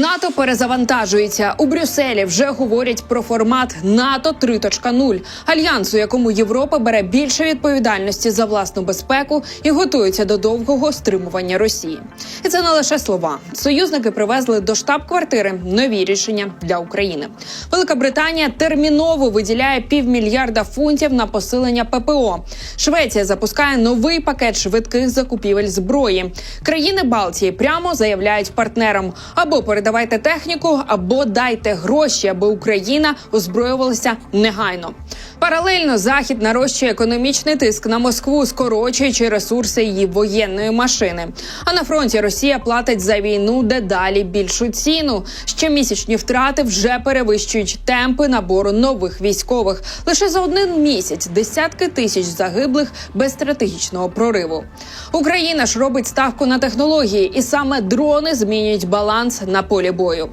НАТО перезавантажується у Брюсселі. Вже говорять про формат НАТО 3.0, альянсу, якому Європа бере більше відповідальності за власну безпеку і готується до довгого стримування Росії. І це не лише слова. Союзники привезли до штаб-квартири нові рішення для України. Велика Британія терміново виділяє півмільярда фунтів на посилення ППО. Швеція запускає новий пакет швидких закупівель зброї. Країни Балтії прямо заявляють партнерам або передавайте техніку, або дайте гроші, аби Україна озброювалася негайно. Паралельно захід нарощує економічний тиск на Москву, скорочуючи ресурси її воєнної машини. А на фронті Росія платить за війну дедалі більшу ціну. Щомісячні втрати вже перевищують темпи набору нових військових. Лише за один місяць десятки тисяч загиблих без стратегічного прориву. Україна ж робить ставку на технології, і саме дрони змінюють баланс на полі бою.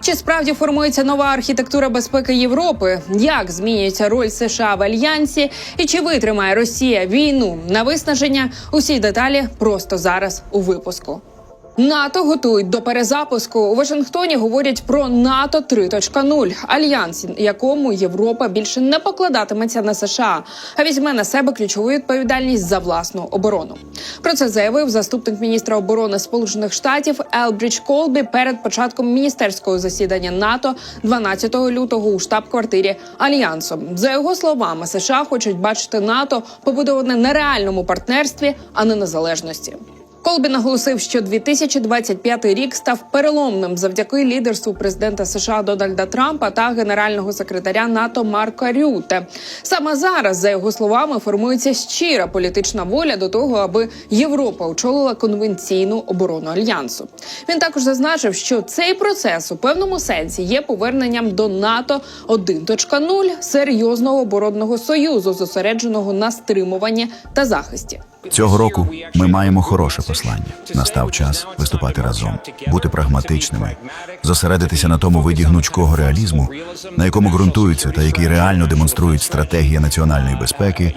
Чи справді формується нова архітектура безпеки Європи? Як змінюється роль США в альянсі? І чи витримає Росія війну на виснаження? Усі деталі просто зараз у випуску. НАТО готують до перезапуску. У Вашингтоні говорять про НАТО 3.0, альянс, якому Європа більше не покладатиметься на США, а візьме на себе ключову відповідальність за власну оборону. Про це заявив заступник міністра оборони Сполучених Штатів Елбрідж Колбі перед початком міністерського засідання НАТО 12 лютого у штаб-квартирі Альянсу. За його словами, США хочуть бачити НАТО побудоване на реальному партнерстві, а не на залежності. Колбі наголосив, що 2025 рік став переломним завдяки лідерству президента США Дональда Трампа та генерального секретаря НАТО Марка Рюте. Саме зараз, за його словами, формується щира політична воля до того, аби Європа очолила конвенційну оборону альянсу. Він також зазначив, що цей процес у певному сенсі є поверненням до НАТО 1.0 серйозного оборонного союзу, зосередженого на стримуванні та захисті. Цього року ми маємо хороше послання. Настав час виступати разом, бути прагматичними, зосередитися на тому виді гнучкого реалізму, на якому ґрунтуються та який реально демонструють стратегія національної безпеки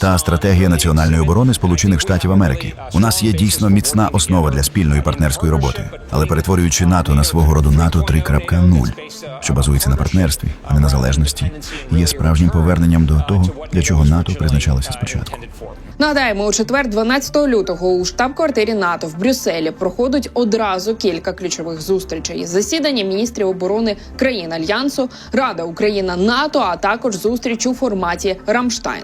та стратегія національної оборони Сполучених Штатів Америки. У нас є дійсно міцна основа для спільної партнерської роботи, але перетворюючи НАТО на свого роду НАТО 3.0, що базується на партнерстві, а не на залежності, є справжнім поверненням до того, для чого НАТО призначалося спочатку. Нагадаємо, у четвер, 12 лютого, у штаб-квартирі НАТО в Брюсселі проходить одразу кілька ключових зустрічей: засідання міністрів оборони країн альянсу, Рада Україна НАТО, а також зустріч у форматі Рамштайн.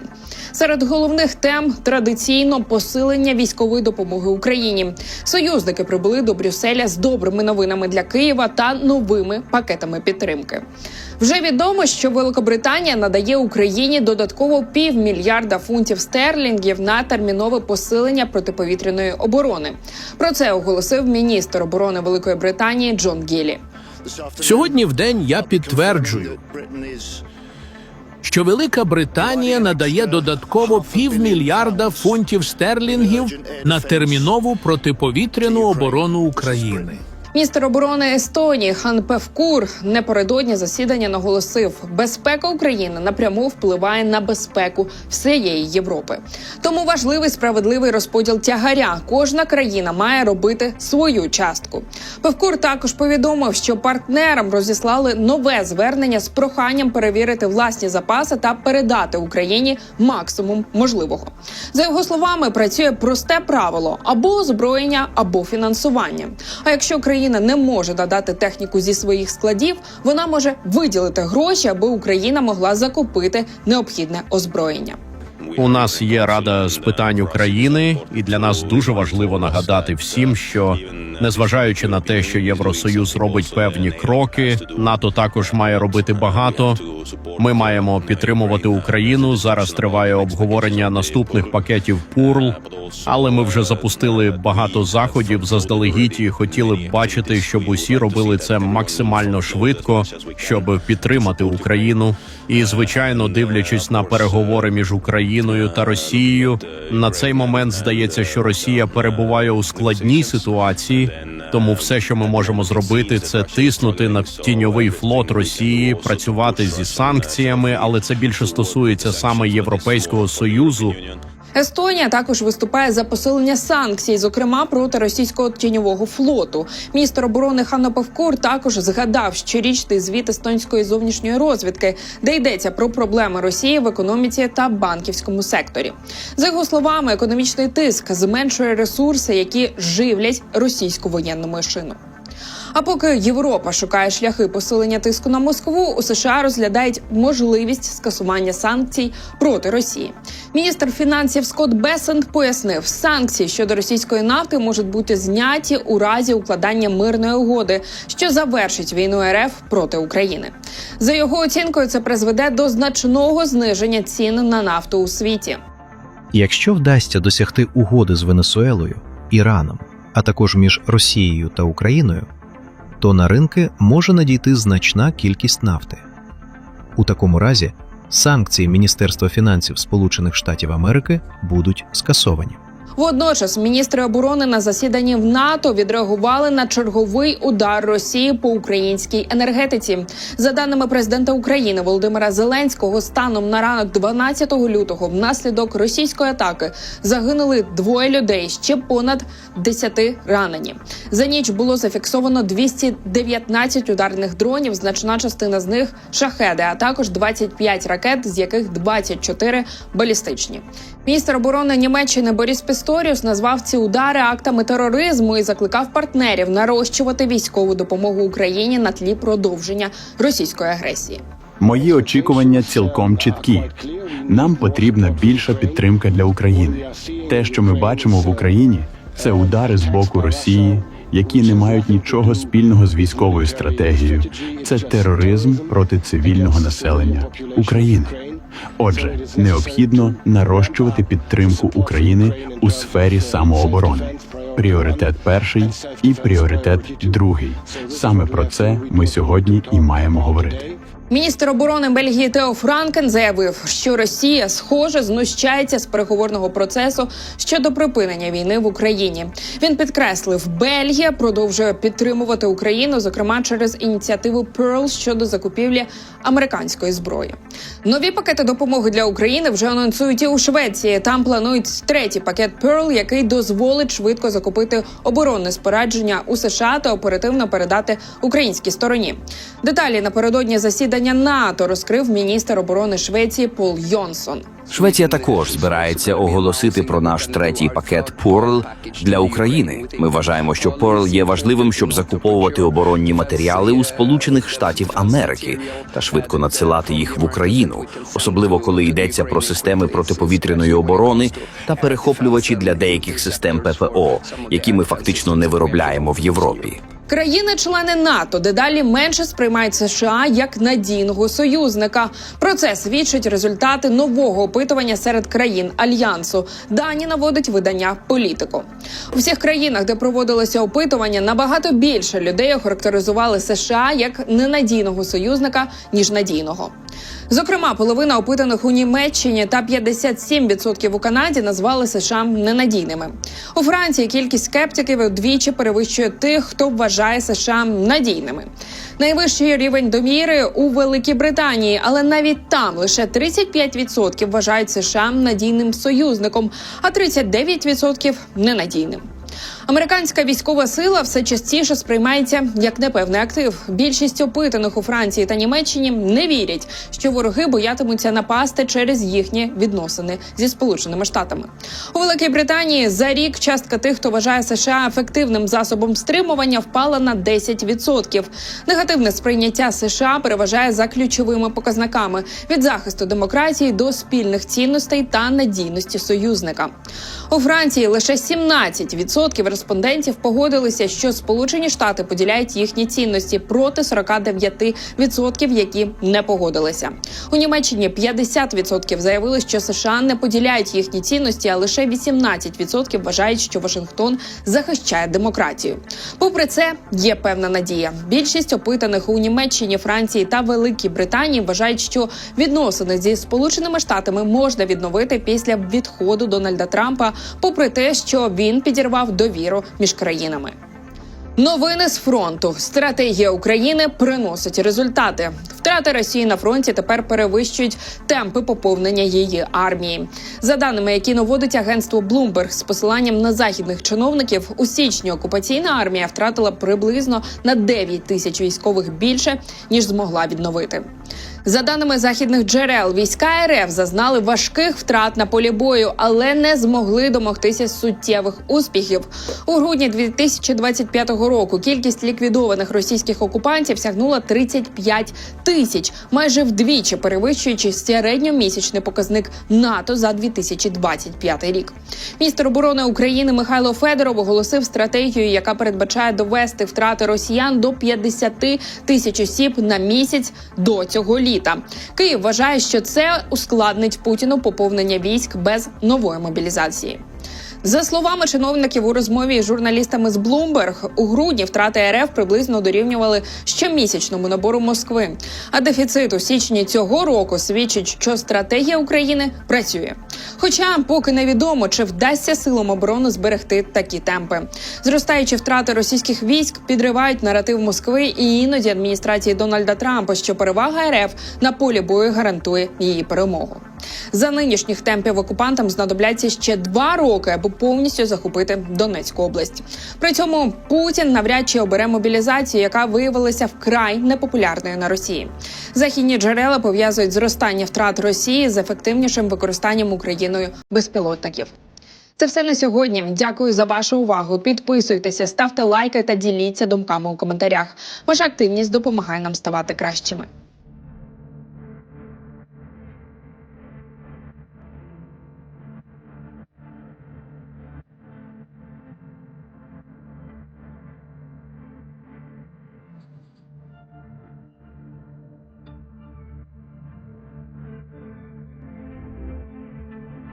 Серед головних тем традиційно посилення військової допомоги Україні. Союзники прибули до Брюсселя з добрими новинами для Києва та новими пакетами підтримки. Вже відомо, що Великобританія надає Україні додатково півмільярда фунтів стерлінгів на термінове посилення протиповітряної оборони. Про це оголосив міністр оборони Великої Британії Джон Гілі. Сьогодні в день я підтверджую, що Велика Британія надає додатково півмільярда фунтів стерлінгів на термінову протиповітряну оборону України. Міністр оборони Естонії Хан Певкур непередодні засідання наголосив, безпека України напряму впливає на безпеку всієї Європи. Тому важливий справедливий розподіл тягаря. Кожна країна має робити свою частку. Певкур також повідомив, що партнерам розіслали нове звернення з проханням перевірити власні запаси та передати Україні максимум можливого. За його словами, працює просте правило або озброєння, або фінансування. А якщо країна не може надати техніку зі своїх складів, вона може виділити гроші, аби Україна могла закупити необхідне озброєння. У нас є рада з питань України, і для нас дуже важливо нагадати всім, що незважаючи на те, що Євросоюз робить певні кроки, НАТО також має робити багато. Ми маємо підтримувати Україну. Зараз триває обговорення наступних пакетів ПУРЛ, але ми вже запустили багато заходів заздалегідь і хотіли б бачити, щоб усі робили це максимально швидко, щоб підтримати Україну. І звичайно, дивлячись на переговори між Україною та Росією, на цей момент здається, що Росія перебуває у складній ситуації. Тому все, що ми можемо зробити, це тиснути на тіньовий флот Росії, працювати зі санкціями, але це більше стосується саме Європейського союзу. Естонія також виступає за посилення санкцій, зокрема проти російського тіньового флоту. Міністр оборони Ханно Певкур також згадав щорічний звіт естонської зовнішньої розвідки, де йдеться про проблеми Росії в економіці та банківському секторі. За його словами, економічний тиск зменшує ресурси, які живлять російську воєнну машину. А поки Європа шукає шляхи посилення тиску на Москву, у США розглядають можливість скасування санкцій проти Росії. Міністр фінансів Скотт Бесент пояснив, санкції щодо російської нафти можуть бути зняті у разі укладання мирної угоди, що завершить війну РФ проти України. За його оцінкою, це призведе до значного зниження цін на нафту у світі. Якщо вдасться досягти угоди з Венесуелою, Іраном, а також між Росією та Україною, то на ринки може надійти значна кількість нафти. У такому разі санкції Міністерства фінансів Сполучених Штатів Америки будуть скасовані. Водночас міністри оборони на засіданні в НАТО відреагували на черговий удар Росії по українській енергетиці. За даними президента України Володимира Зеленського, станом на ранок 12 лютого, внаслідок російської атаки загинули двоє людей ще понад 10 ранені. За ніч було зафіксовано 219 ударних дронів. Значна частина з них шахеди, а також 25 ракет, з яких 24 балістичні. Міністр оборони Німеччини Борис Боріс Пісторіус назвав ці удари актами тероризму і закликав партнерів нарощувати військову допомогу Україні на тлі продовження російської агресії. Мої очікування цілком чіткі. Нам потрібна більша підтримка для України. Те, що ми бачимо в Україні, це удари з боку Росії, які не мають нічого спільного з військовою стратегією. Це тероризм проти цивільного населення України. Отже, необхідно нарощувати підтримку України у сфері самооборони. Пріоритет перший і пріоритет другий. Саме про це ми сьогодні і маємо говорити. Міністр оборони Бельгії Тео Франкен заявив, що Росія схоже знущається з переговорного процесу щодо припинення війни в Україні. Він підкреслив, Бельгія продовжує підтримувати Україну, зокрема через ініціативу Pearl щодо закупівлі американської зброї. Нові пакети допомоги для України вже анонсують і у Швеції. Там планують третій пакет Pearl, який дозволить швидко закупити оборонне спорядження у США та оперативно передати українській стороні. Деталі напередодні засідання НАТО розкрив міністр оборони Швеції Пол Йонсон. Швеція також збирається оголосити про наш третій пакет Pearl для України. Ми вважаємо, що Pearl є важливим, щоб закуповувати оборонні матеріали у Сполучених Штатів Америки та швидко надсилати їх в Україну, особливо коли йдеться про системи протиповітряної оборони та перехоплювачі для деяких систем ППО, які ми фактично не виробляємо в Європі. Країни-члени НАТО дедалі менше сприймають США як надійного союзника. Про це свідчать результати нового опитування серед країн альянсу. Дані наводить видання політико. У всіх країнах, де проводилося опитування, набагато більше людей охарактеризували США як ненадійного союзника ніж надійного. Зокрема, половина опитаних у Німеччині та 57% у Канаді назвали США ненадійними. У Франції кількість скептиків удвічі перевищує тих, хто вважає США надійними. Найвищий рівень довіри у Великій Британії, але навіть там лише 35% вважають США надійним союзником, а 39% ненадійним. Американська військова сила все частіше сприймається як непевний актив. Більшість опитаних у Франції та Німеччині не вірять, що вороги боятимуться напасти через їхні відносини зі сполученими штатами. У Великій Британії за рік частка тих, хто вважає США ефективним засобом стримування, впала на 10%. Негативне сприйняття США переважає за ключовими показниками від захисту демократії до спільних цінностей та надійності союзника. У Франції лише 17% респондентів погодилися, що Сполучені Штати поділяють їхні цінності проти 49%, які не погодилися. У Німеччині 50% заявили, що США не поділяють їхні цінності, а лише 18% вважають, що Вашингтон захищає демократію. Попри це, є певна надія. Більшість опитаних у Німеччині, Франції та Великій Британії вважають, що відносини зі Сполученими Штатами можна відновити після відходу Дональда Трампа, попри те, що він підірвав довіру між країнами. Новини з фронту. Стратегія України приносить результати. Втрати Росії на фронті тепер перевищують темпи поповнення її армії. За даними, які наводить агентство Bloomberg з посиланням на західних чиновників, у січні окупаційна армія втратила приблизно на 9 тисяч військових більше ніж змогла відновити. За даними західних джерел, війська РФ зазнали важких втрат на полі бою, але не змогли домогтися суттєвих успіхів. У грудні 2025 року кількість ліквідованих російських окупантів сягнула 35 тисяч, майже вдвічі перевищуючи середньомісячний показник НАТО за 2025 рік. Міністр оборони України Михайло Федоров оголосив стратегію, яка передбачає довести втрати росіян до 50 тисяч осіб на місяць до цього літа. Київ вважає, що це ускладнить Путіну поповнення військ без нової мобілізації. За словами чиновників у розмові з журналістами з Bloomberg, у грудні втрати РФ приблизно дорівнювали щомісячному набору Москви. А дефіцит у січні цього року свідчить, що стратегія України працює. Хоча поки невідомо, чи вдасться силам оборони зберегти такі темпи. Зростаючі втрати російських військ підривають наратив Москви і іноді адміністрації Дональда Трампа, що перевага РФ на полі бою гарантує її перемогу. За нинішніх темпів окупантам знадобляться ще два роки, аби повністю захопити Донецьку область. При цьому Путін навряд чи обере мобілізацію, яка виявилася вкрай непопулярною на Росії. Західні джерела пов'язують зростання втрат Росії з ефективнішим використанням Україною безпілотників. Це все на сьогодні. Дякую за вашу увагу. Підписуйтеся, ставте лайки та діліться думками у коментарях. Ваша активність допомагає нам ставати кращими.